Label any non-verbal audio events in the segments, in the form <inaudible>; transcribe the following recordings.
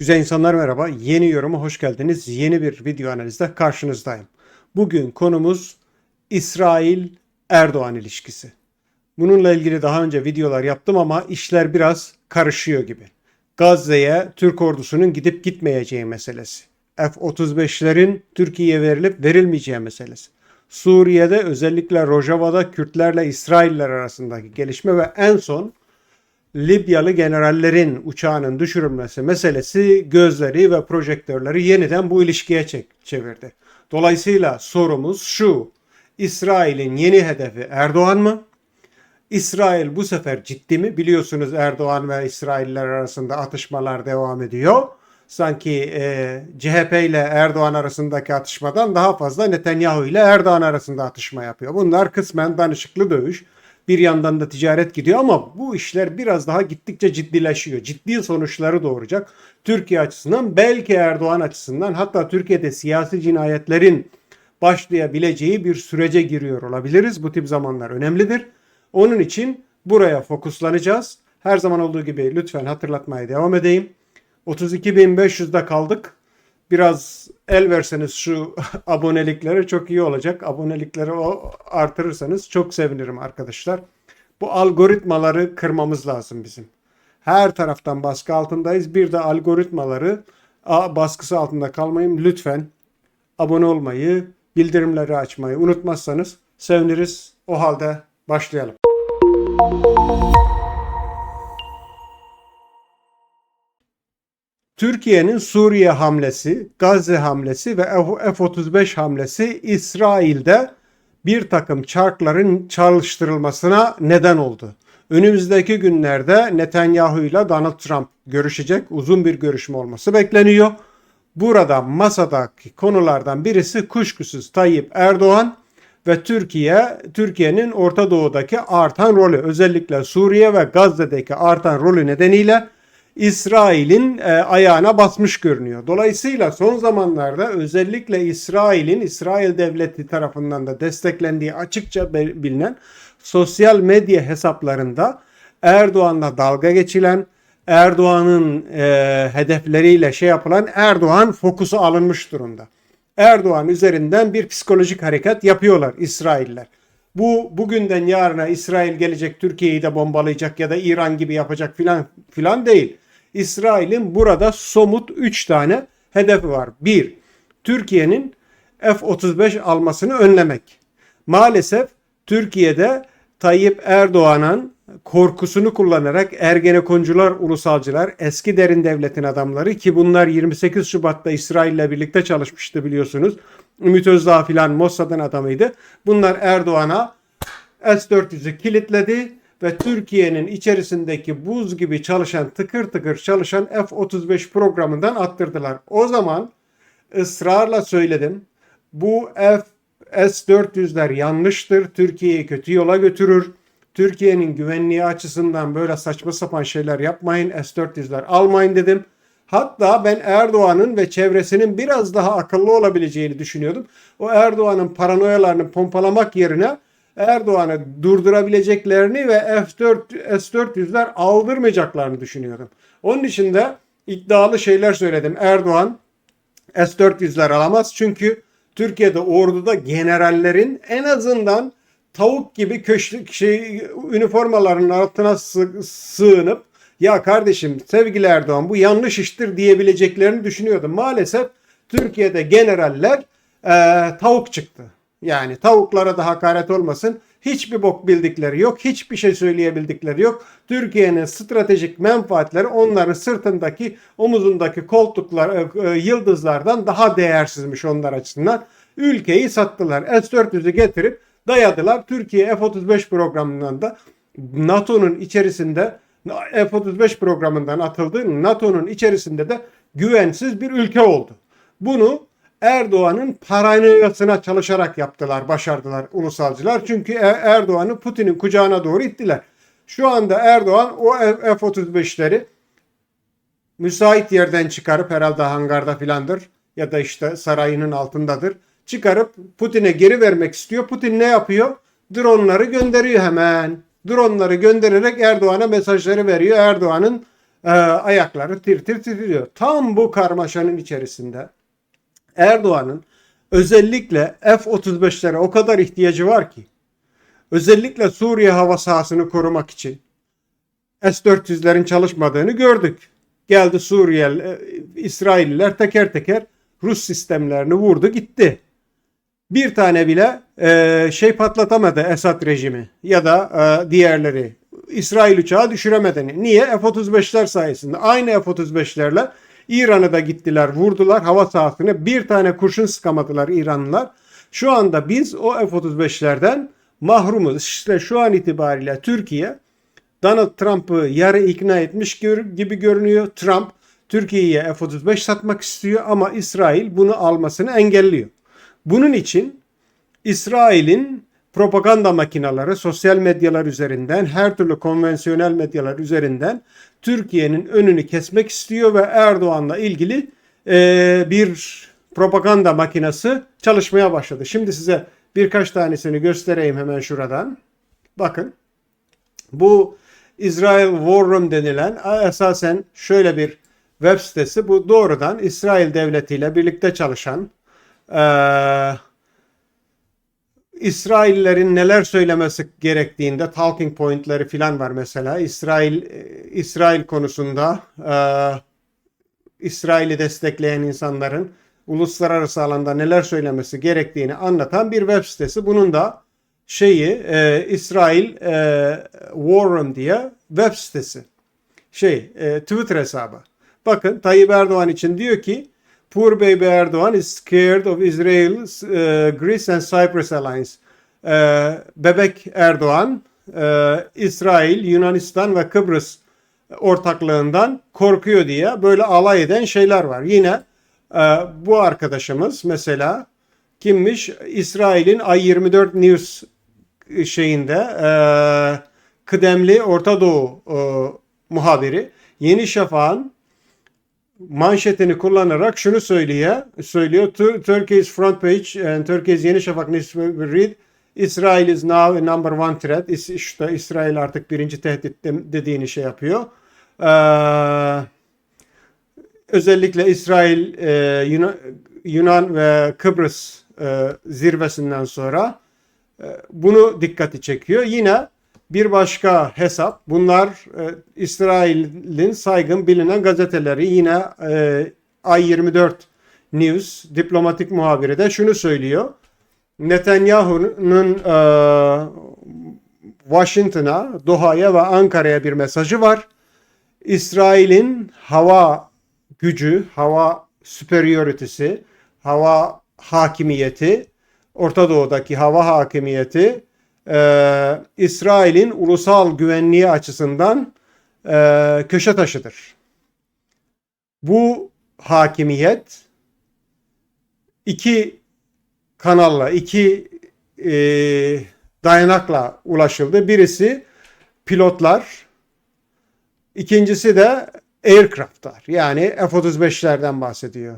Güzel insanlar merhaba. Yeni yoruma hoş geldiniz. Yeni bir video analizde karşınızdayım. Bugün konumuz İsrail-Erdoğan ilişkisi. Bununla ilgili daha önce videolar yaptım ama işler biraz karışıyor gibi. Gazze'ye Türk ordusunun gidip gitmeyeceği meselesi. F-35'lerin Türkiye'ye verilip verilmeyeceği meselesi. Suriye'de özellikle Rojava'da Kürtlerle İsrailler arasındaki gelişme ve en son Libyalı generallerin uçağının düşürülmesi meselesi gözleri ve projektörleri yeniden bu ilişkiye çevirdi. Dolayısıyla sorumuz şu. İsrail'in yeni hedefi Erdoğan mı? İsrail bu sefer ciddi mi? Biliyorsunuz Erdoğan ve İsrailler arasında atışmalar devam ediyor. Sanki e, CHP ile Erdoğan arasındaki atışmadan daha fazla Netanyahu ile Erdoğan arasında atışma yapıyor. Bunlar kısmen danışıklı dövüş. Bir yandan da ticaret gidiyor ama bu işler biraz daha gittikçe ciddileşiyor. Ciddi sonuçları doğuracak. Türkiye açısından belki Erdoğan açısından hatta Türkiye'de siyasi cinayetlerin başlayabileceği bir sürece giriyor olabiliriz. Bu tip zamanlar önemlidir. Onun için buraya fokuslanacağız. Her zaman olduğu gibi lütfen hatırlatmaya devam edeyim. 32.500'de kaldık. Biraz el verseniz şu <laughs> aboneliklere çok iyi olacak. Abonelikleri o artırırsanız çok sevinirim arkadaşlar. Bu algoritmaları kırmamız lazım bizim. Her taraftan baskı altındayız. Bir de algoritmaları baskısı altında kalmayın. Lütfen abone olmayı, bildirimleri açmayı unutmazsanız seviniriz. O halde başlayalım. Türkiye'nin Suriye hamlesi, Gazze hamlesi ve F-35 hamlesi İsrail'de bir takım çarkların çalıştırılmasına neden oldu. Önümüzdeki günlerde Netanyahu ile Donald Trump görüşecek. Uzun bir görüşme olması bekleniyor. Burada masadaki konulardan birisi kuşkusuz Tayyip Erdoğan ve Türkiye, Türkiye'nin Orta Doğu'daki artan rolü, özellikle Suriye ve Gazze'deki artan rolü nedeniyle İsrail'in e, ayağına basmış görünüyor. Dolayısıyla son zamanlarda özellikle İsrail'in İsrail devleti tarafından da desteklendiği açıkça bilinen sosyal medya hesaplarında Erdoğan'la dalga geçilen, Erdoğan'ın e, hedefleriyle şey yapılan Erdoğan fokusu alınmış durumda. Erdoğan üzerinden bir psikolojik hareket yapıyorlar İsrailler. Bu bugünden yarına İsrail gelecek Türkiye'yi de bombalayacak ya da İran gibi yapacak filan filan değil. İsrail'in burada somut 3 tane hedefi var. 1. Türkiye'nin F-35 almasını önlemek. Maalesef Türkiye'de Tayyip Erdoğan'ın korkusunu kullanarak Ergenekoncular, ulusalcılar, eski derin devletin adamları ki bunlar 28 Şubat'ta İsrail'le birlikte çalışmıştı biliyorsunuz. Ümit Özdağ filan Mossad'ın adamıydı. Bunlar Erdoğan'a S-400'ü kilitledi ve Türkiye'nin içerisindeki buz gibi çalışan, tıkır tıkır çalışan F-35 programından attırdılar. O zaman ısrarla söyledim. Bu F S-400'ler yanlıştır. Türkiye'yi kötü yola götürür. Türkiye'nin güvenliği açısından böyle saçma sapan şeyler yapmayın. S-400'ler almayın dedim. Hatta ben Erdoğan'ın ve çevresinin biraz daha akıllı olabileceğini düşünüyordum. O Erdoğan'ın paranoyalarını pompalamak yerine Erdoğan'ı durdurabileceklerini ve F4 S400'ler aldırmayacaklarını düşünüyordum. Onun için de iddialı şeyler söyledim. Erdoğan S400'ler alamaz çünkü Türkiye'de orduda generallerin en azından tavuk gibi köşk şey üniformalarının altına sığınıp ya kardeşim sevgili Erdoğan bu yanlış iştir diyebileceklerini düşünüyordum. Maalesef Türkiye'de generaller e, tavuk çıktı. Yani tavuklara da hakaret olmasın. Hiçbir bok bildikleri yok. Hiçbir şey söyleyebildikleri yok. Türkiye'nin stratejik menfaatleri onların sırtındaki, omuzundaki koltuklar, e, e, yıldızlardan daha değersizmiş onlar açısından. Ülkeyi sattılar. S-400'ü getirip dayadılar. Türkiye F-35 programından da NATO'nun içerisinde F-35 programından atıldı. NATO'nun içerisinde de güvensiz bir ülke oldu. Bunu Erdoğan'ın paranoyasına çalışarak yaptılar, başardılar ulusalcılar. Çünkü e- Erdoğan'ı Putin'in kucağına doğru ittiler. Şu anda Erdoğan o F-35'leri müsait yerden çıkarıp herhalde hangarda filandır ya da işte sarayının altındadır. Çıkarıp Putin'e geri vermek istiyor. Putin ne yapıyor? Dronları gönderiyor hemen. Dronları göndererek Erdoğan'a mesajları veriyor. Erdoğan'ın e, ayakları tir tir titriyor. Tam bu karmaşanın içerisinde Erdoğan'ın özellikle F-35'lere o kadar ihtiyacı var ki özellikle Suriye hava sahasını korumak için S-400'lerin çalışmadığını gördük. Geldi Suriyeli, e, İsrailliler teker teker Rus sistemlerini vurdu gitti. Bir tane bile e, şey patlatamadı Esad rejimi ya da e, diğerleri. İsrail uçağı düşüremedi. Niye? F-35'ler sayesinde. Aynı F-35'lerle İran'a da gittiler, vurdular hava sahasını. Bir tane kurşun sıkamadılar İranlılar. Şu anda biz o F-35'lerden mahrumuz. İşte şu an itibariyle Türkiye Donald Trump'ı yarı ikna etmiş gibi görünüyor. Trump Türkiye'ye F-35 satmak istiyor ama İsrail bunu almasını engelliyor. Bunun için İsrail'in propaganda makineleri sosyal medyalar üzerinden her türlü konvansiyonel medyalar üzerinden Türkiye'nin önünü kesmek istiyor ve Erdoğan'la ilgili e, bir propaganda makinesi çalışmaya başladı. Şimdi size birkaç tanesini göstereyim hemen şuradan. Bakın bu Israel War Room denilen esasen şöyle bir web sitesi. Bu doğrudan İsrail devletiyle birlikte çalışan eee İsraillerin neler söylemesi gerektiğinde talking pointleri filan var mesela. İsrail İsrail konusunda e, İsrail'i destekleyen insanların uluslararası alanda neler söylemesi gerektiğini anlatan bir web sitesi. Bunun da şeyi e, İsrail e, War Room diye web sitesi. Şey e, Twitter hesabı. Bakın Tayyip Erdoğan için diyor ki Poor baby Erdoğan is scared of Israel's uh, Greece and Cyprus alliance. Uh, bebek Erdoğan, uh, İsrail, Yunanistan ve Kıbrıs ortaklığından korkuyor diye böyle alay eden şeyler var. Yine uh, bu arkadaşımız mesela kimmiş? İsrail'in Ay24 News şeyinde uh, kıdemli Orta Doğu uh, muhabiri Yeni Şafak'ın manşetini kullanarak şunu söylüyor. Söylüyor. Turkey's front page and Turkey's Yeni Şafak newspaper read Israel is now a number one threat. İşte İsrail artık birinci tehdit dediğini şey yapıyor. Ee, özellikle İsrail, e, Yunan, Yunan ve Kıbrıs e, zirvesinden sonra e, bunu dikkati çekiyor. Yine bir başka hesap bunlar e, İsrail'in saygın bilinen gazeteleri yine e, Ay24 News diplomatik muhabiri de şunu söylüyor. Netanyahu'nun e, Washington'a, Doha'ya ve Ankara'ya bir mesajı var. İsrail'in hava gücü, hava superiority'si, hava hakimiyeti, Orta Doğu'daki hava hakimiyeti e, İsrail'in ulusal güvenliği açısından e, köşe taşıdır. Bu hakimiyet iki kanalla, iki e, dayanakla ulaşıldı. Birisi pilotlar, ikincisi de aircraftlar yani F-35'lerden bahsediyor.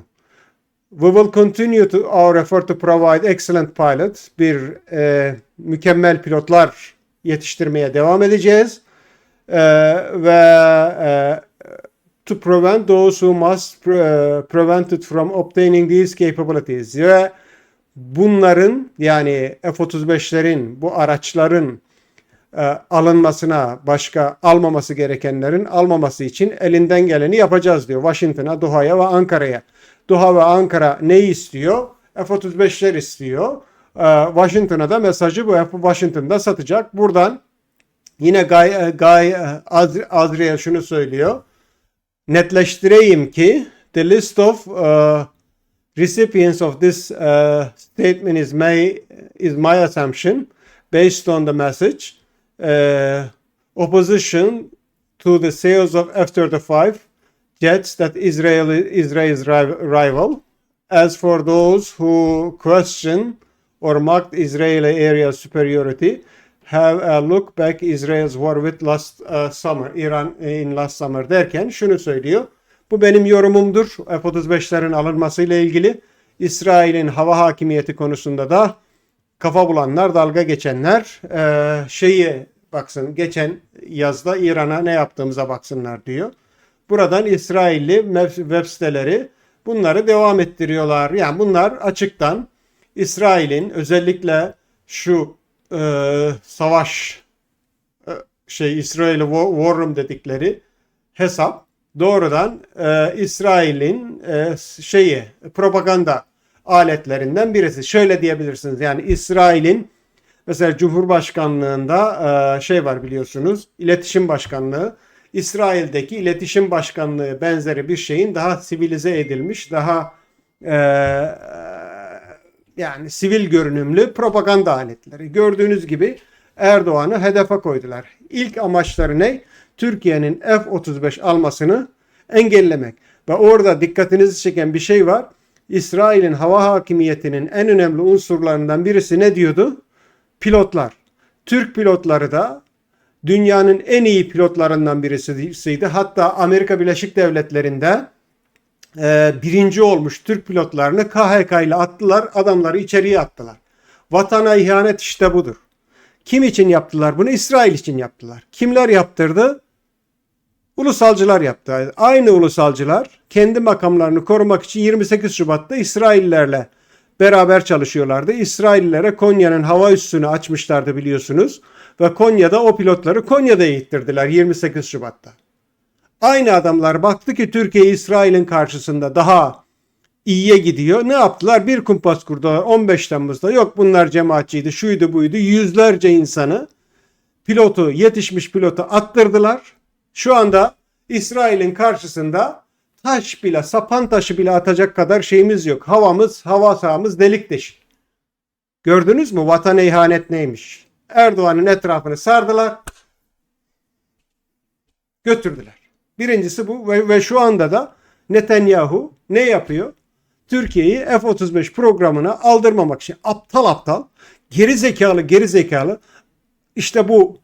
We will continue to our effort to provide excellent pilots. Bir e, mükemmel pilotlar yetiştirmeye devam edeceğiz. E, ve e, to prevent those who must pre, prevented from obtaining these capabilities. Ve bunların yani F-35'lerin bu araçların e, alınmasına başka almaması gerekenlerin almaması için elinden geleni yapacağız diyor. Washington'a, Doha'ya ve Ankara'ya. Doha ve Ankara ne istiyor? F-35'ler istiyor. Ee, Washington'a da mesajı bu. Washington'da satacak. Buradan yine Guy, e, Guy e, Adriel şunu söylüyor. Netleştireyim ki the list of uh, recipients of this uh, statement is my is my assumption based on the message. Uh, opposition to the sales of F-35 jets that Israel Israel's rival. As for those who question or mocked Israeli area superiority, have a look back Israel's war with last uh, summer, Iran in last summer derken şunu söylüyor. Bu benim yorumumdur. F-35'lerin alınmasıyla ilgili. İsrail'in hava hakimiyeti konusunda da kafa bulanlar, dalga geçenler e, şeyi baksın geçen yazda İran'a ne yaptığımıza baksınlar diyor. Buradan İsrailli web siteleri bunları devam ettiriyorlar. Yani bunlar açıktan İsrail'in özellikle şu e, savaş e, şey İsrail'i War War Room dedikleri hesap doğrudan e, İsrail'in e, şeyi propaganda aletlerinden birisi. Şöyle diyebilirsiniz yani İsrail'in mesela Cumhurbaşkanlığında e, şey var biliyorsunuz iletişim başkanlığı. İsrail'deki iletişim başkanlığı benzeri bir şeyin daha sivilize edilmiş, daha e, yani sivil görünümlü propaganda aletleri. Gördüğünüz gibi Erdoğan'ı hedefe koydular. İlk amaçları ne? Türkiye'nin F-35 almasını engellemek. Ve orada dikkatinizi çeken bir şey var. İsrail'in hava hakimiyetinin en önemli unsurlarından birisi ne diyordu? Pilotlar. Türk pilotları da dünyanın en iyi pilotlarından birisiydi. Hatta Amerika Birleşik Devletleri'nde e, birinci olmuş Türk pilotlarını KHK ile attılar. Adamları içeriye attılar. Vatana ihanet işte budur. Kim için yaptılar bunu? İsrail için yaptılar. Kimler yaptırdı? Ulusalcılar yaptı. Aynı ulusalcılar kendi makamlarını korumak için 28 Şubat'ta İsraillerle beraber çalışıyorlardı. İsraillilere Konya'nın hava üssünü açmışlardı biliyorsunuz. Ve Konya'da o pilotları Konya'da eğittirdiler 28 Şubat'ta. Aynı adamlar baktı ki Türkiye İsrail'in karşısında daha iyiye gidiyor. Ne yaptılar? Bir kumpas kurdular 15 Temmuz'da. Yok bunlar cemaatçiydi, şuydu buydu. Yüzlerce insanı pilotu, yetişmiş pilotu attırdılar. Şu anda İsrail'in karşısında taş bile, sapan taşı bile atacak kadar şeyimiz yok. Havamız, hava sahamız delik deşik. Gördünüz mü vatana ihanet neymiş? Erdoğan'ın etrafını sardılar. Götürdüler. Birincisi bu ve, ve şu anda da Netanyahu ne yapıyor? Türkiye'yi F-35 programına aldırmamak için aptal aptal, geri zekalı geri zekalı işte bu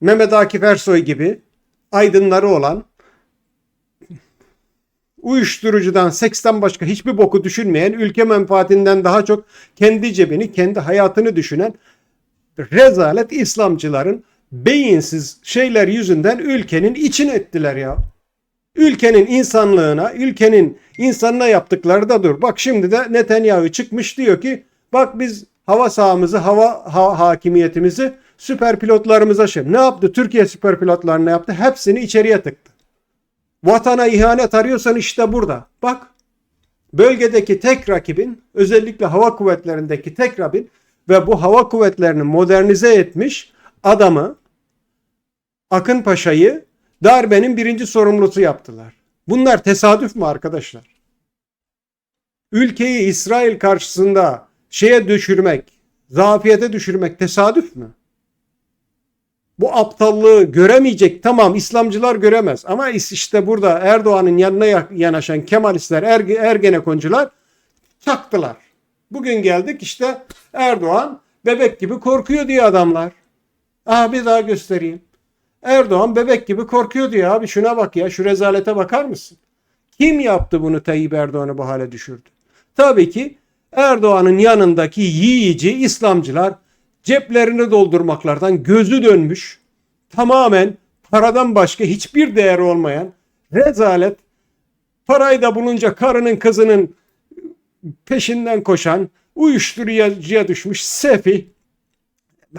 Mehmet Akif Ersoy gibi aydınları olan uyuşturucudan, seksten başka hiçbir boku düşünmeyen, ülke menfaatinden daha çok kendi cebini, kendi hayatını düşünen rezalet İslamcıların beyinsiz şeyler yüzünden ülkenin için ettiler ya. Ülkenin insanlığına, ülkenin insanına yaptıkları da dur. Bak şimdi de Netanyahu çıkmış diyor ki bak biz hava sahamızı, hava ha, hakimiyetimizi süper pilotlarımıza şey. Ne yaptı? Türkiye süper pilotlarına yaptı. Hepsini içeriye tıktı. Vatana ihanet arıyorsan işte burada. Bak bölgedeki tek rakibin özellikle hava kuvvetlerindeki tek rakibin ve bu hava kuvvetlerini modernize etmiş adamı Akın Paşa'yı darbenin birinci sorumlusu yaptılar. Bunlar tesadüf mü arkadaşlar? Ülkeyi İsrail karşısında şeye düşürmek, zafiyete düşürmek tesadüf mü? Bu aptallığı göremeyecek tamam İslamcılar göremez ama işte burada Erdoğan'ın yanına yanaşan Kemalistler, Erge, Ergenekoncular çaktılar. Bugün geldik işte Erdoğan bebek gibi korkuyor diye adamlar. Aha bir daha göstereyim. Erdoğan bebek gibi korkuyor diyor abi şuna bak ya şu rezalete bakar mısın? Kim yaptı bunu Tayyip Erdoğan'ı bu hale düşürdü? Tabii ki Erdoğan'ın yanındaki yiyici İslamcılar ceplerini doldurmaklardan gözü dönmüş tamamen paradan başka hiçbir değeri olmayan rezalet parayı da bulunca karının kızının peşinden koşan uyuşturucuya düşmüş sefi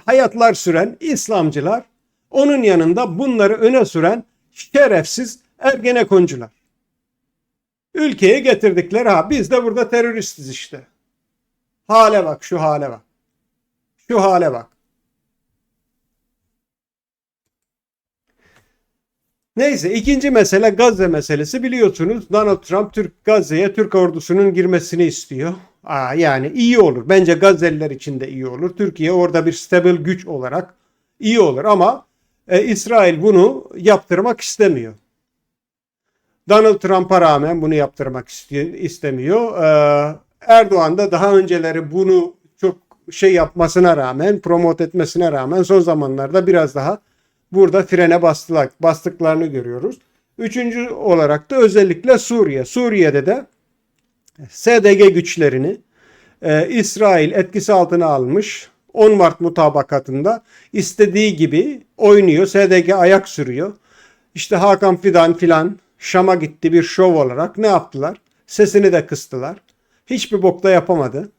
hayatlar süren İslamcılar onun yanında bunları öne süren şerefsiz ergenekoncular. Ülkeye getirdikleri ha biz de burada teröristiz işte. Hale bak şu hale bak. Şu hale bak. Neyse ikinci mesele Gazze meselesi biliyorsunuz Donald Trump Türk Gazze'ye Türk ordusunun girmesini istiyor. Aa, yani iyi olur. Bence Gazze'liler için de iyi olur. Türkiye orada bir stabil güç olarak iyi olur ama e, İsrail bunu yaptırmak istemiyor. Donald Trump'a rağmen bunu yaptırmak istemiyor. Ee, Erdoğan da daha önceleri bunu çok şey yapmasına rağmen, promote etmesine rağmen son zamanlarda biraz daha burada frene bastılar, bastıklarını görüyoruz. Üçüncü olarak da özellikle Suriye. Suriye'de de SDG güçlerini e, İsrail etkisi altına almış. 10 Mart mutabakatında istediği gibi oynuyor. SDG ayak sürüyor. İşte Hakan Fidan filan Şam'a gitti bir şov olarak ne yaptılar? Sesini de kıstılar. Hiçbir bokta yapamadı.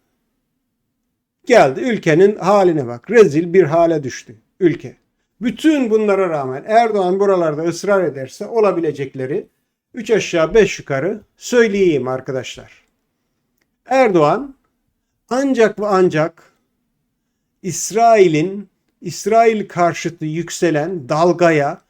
Geldi ülkenin haline bak. Rezil bir hale düştü ülke. Bütün bunlara rağmen Erdoğan buralarda ısrar ederse olabilecekleri 3 aşağı 5 yukarı söyleyeyim arkadaşlar. Erdoğan ancak ve ancak İsrail'in İsrail karşıtı yükselen dalgaya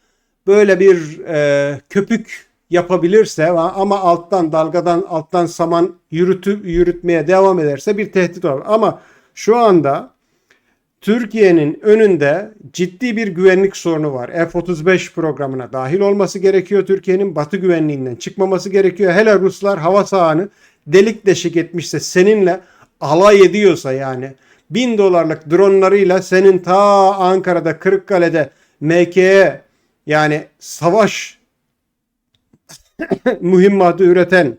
böyle bir e, köpük yapabilirse ama alttan dalgadan alttan saman yürütüp yürütmeye devam ederse bir tehdit olur. Ama şu anda Türkiye'nin önünde ciddi bir güvenlik sorunu var. F-35 programına dahil olması gerekiyor. Türkiye'nin batı güvenliğinden çıkmaması gerekiyor. Hele Ruslar hava sahanı delik deşik etmişse seninle alay ediyorsa yani bin dolarlık dronlarıyla senin ta Ankara'da Kırıkkale'de MK'ye yani savaş <coughs> mühimmatı üreten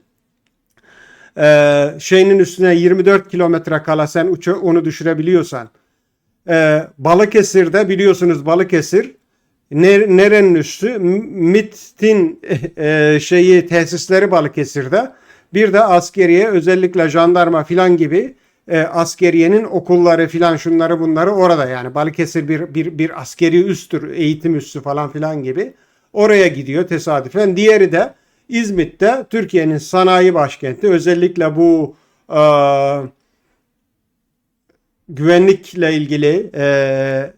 e, şeyinin üstüne 24 kilometre kala sen uça, onu düşürebiliyorsan e, Balıkesir'de biliyorsunuz Balıkesir nerenin üstü MIT'in <laughs> e, şeyi tesisleri Balıkesir'de. Bir de askeriye özellikle jandarma filan gibi e, askeriyenin okulları filan şunları bunları orada. Yani Balıkesir bir, bir, bir askeri üstür eğitim üssü falan filan gibi. Oraya gidiyor tesadüfen. Diğeri de İzmit'te Türkiye'nin sanayi başkenti. Özellikle bu e, güvenlikle ilgili e,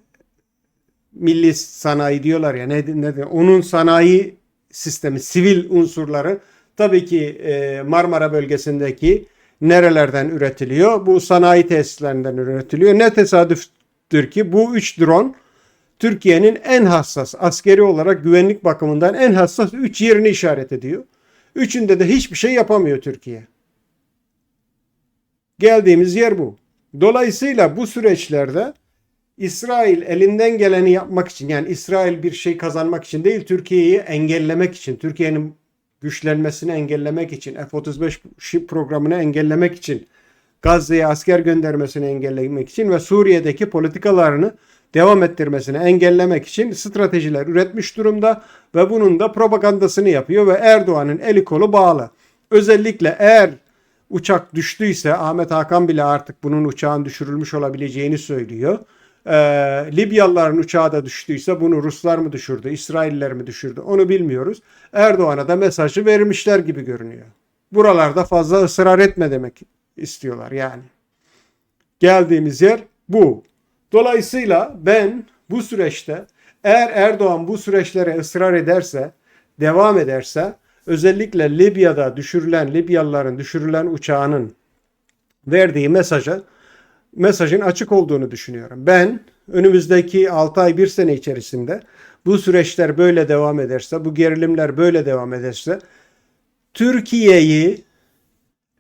milli sanayi diyorlar ya ne, ne onun sanayi sistemi sivil unsurları tabii ki e, Marmara bölgesindeki nerelerden üretiliyor? Bu sanayi tesislerinden üretiliyor. Ne tesadüftür ki bu üç drone Türkiye'nin en hassas askeri olarak güvenlik bakımından en hassas üç yerini işaret ediyor. Üçünde de hiçbir şey yapamıyor Türkiye. Geldiğimiz yer bu. Dolayısıyla bu süreçlerde İsrail elinden geleni yapmak için yani İsrail bir şey kazanmak için değil Türkiye'yi engellemek için Türkiye'nin güçlenmesini engellemek için F-35 programını engellemek için Gazze'ye asker göndermesini engellemek için ve Suriye'deki politikalarını devam ettirmesini engellemek için stratejiler üretmiş durumda ve bunun da propagandasını yapıyor ve Erdoğan'ın eli kolu bağlı. Özellikle eğer uçak düştüyse Ahmet Hakan bile artık bunun uçağın düşürülmüş olabileceğini söylüyor. Ee, Libyalıların uçağı da düştüyse bunu Ruslar mı düşürdü, İsrailler mi düşürdü onu bilmiyoruz. Erdoğan'a da mesajı vermişler gibi görünüyor. Buralarda fazla ısrar etme demek istiyorlar yani. Geldiğimiz yer bu. Dolayısıyla ben bu süreçte eğer Erdoğan bu süreçlere ısrar ederse, devam ederse özellikle Libya'da düşürülen Libyalıların düşürülen uçağının verdiği mesajı mesajın açık olduğunu düşünüyorum. Ben önümüzdeki 6 ay 1 sene içerisinde bu süreçler böyle devam ederse, bu gerilimler böyle devam ederse Türkiye'yi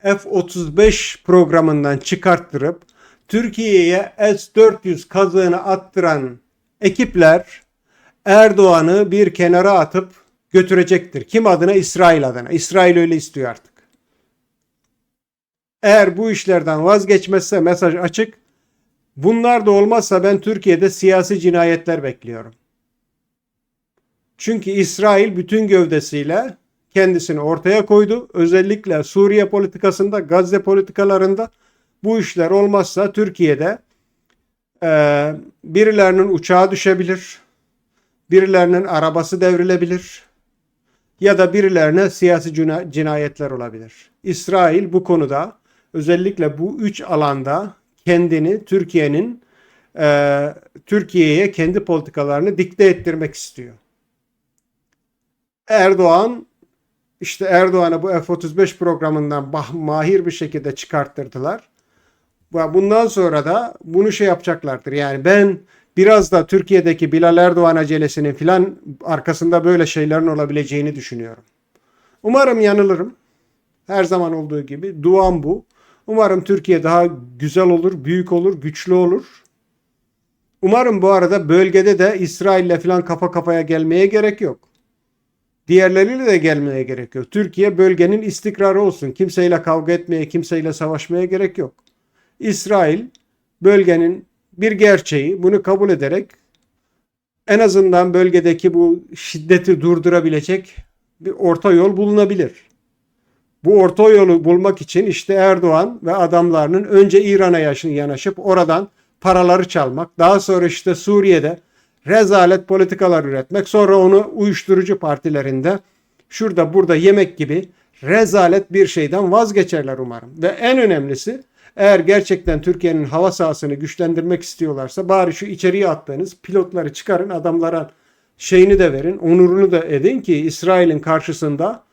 F-35 programından çıkarttırıp Türkiye'ye S-400 kazığını attıran ekipler Erdoğan'ı bir kenara atıp götürecektir. Kim adına? İsrail adına. İsrail öyle istiyor artık. Eğer bu işlerden vazgeçmezse mesaj açık. Bunlar da olmazsa ben Türkiye'de siyasi cinayetler bekliyorum. Çünkü İsrail bütün gövdesiyle kendisini ortaya koydu. Özellikle Suriye politikasında, Gazze politikalarında bu işler olmazsa Türkiye'de e, birilerinin uçağı düşebilir, birilerinin arabası devrilebilir ya da birilerine siyasi cinayetler olabilir. İsrail bu konuda özellikle bu üç alanda kendini Türkiye'nin e, Türkiye'ye kendi politikalarını dikte ettirmek istiyor. Erdoğan işte Erdoğan'ı bu F-35 programından mahir bir şekilde çıkarttırdılar. Bundan sonra da bunu şey yapacaklardır. Yani ben biraz da Türkiye'deki Bilal Erdoğan acelesinin filan arkasında böyle şeylerin olabileceğini düşünüyorum. Umarım yanılırım. Her zaman olduğu gibi duam bu. Umarım Türkiye daha güzel olur, büyük olur, güçlü olur. Umarım bu arada bölgede de İsrail'le falan kafa kafaya gelmeye gerek yok. Diğerleriyle de gelmeye gerek yok. Türkiye bölgenin istikrarı olsun. Kimseyle kavga etmeye, kimseyle savaşmaya gerek yok. İsrail bölgenin bir gerçeği bunu kabul ederek en azından bölgedeki bu şiddeti durdurabilecek bir orta yol bulunabilir. Bu orta yolu bulmak için işte Erdoğan ve adamlarının önce İran'a yanaşıp oradan paraları çalmak, daha sonra işte Suriye'de rezalet politikalar üretmek, sonra onu uyuşturucu partilerinde şurada burada yemek gibi rezalet bir şeyden vazgeçerler umarım. Ve en önemlisi eğer gerçekten Türkiye'nin hava sahasını güçlendirmek istiyorlarsa bari şu içeriye attığınız pilotları çıkarın adamlara şeyini de verin, onurunu da edin ki İsrail'in karşısında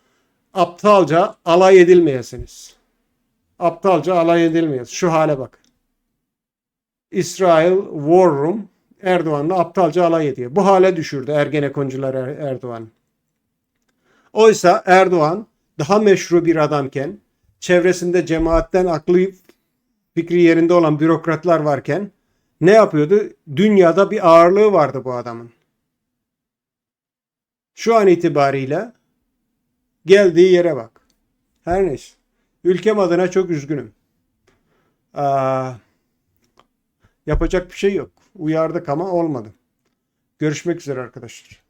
aptalca alay edilmeyesiniz. Aptalca alay edilmeyiz. Şu hale bak. İsrail War Room Erdoğan'la aptalca alay ediyor. Bu hale düşürdü Ergenekoncular Er- Erdoğan. Oysa Erdoğan daha meşru bir adamken, çevresinde cemaatten aklı fikri yerinde olan bürokratlar varken ne yapıyordu? Dünyada bir ağırlığı vardı bu adamın. Şu an itibariyle geldiği yere bak. Her neyse. Ülkem adına çok üzgünüm. Aa, yapacak bir şey yok. Uyardık ama olmadı. Görüşmek üzere arkadaşlar.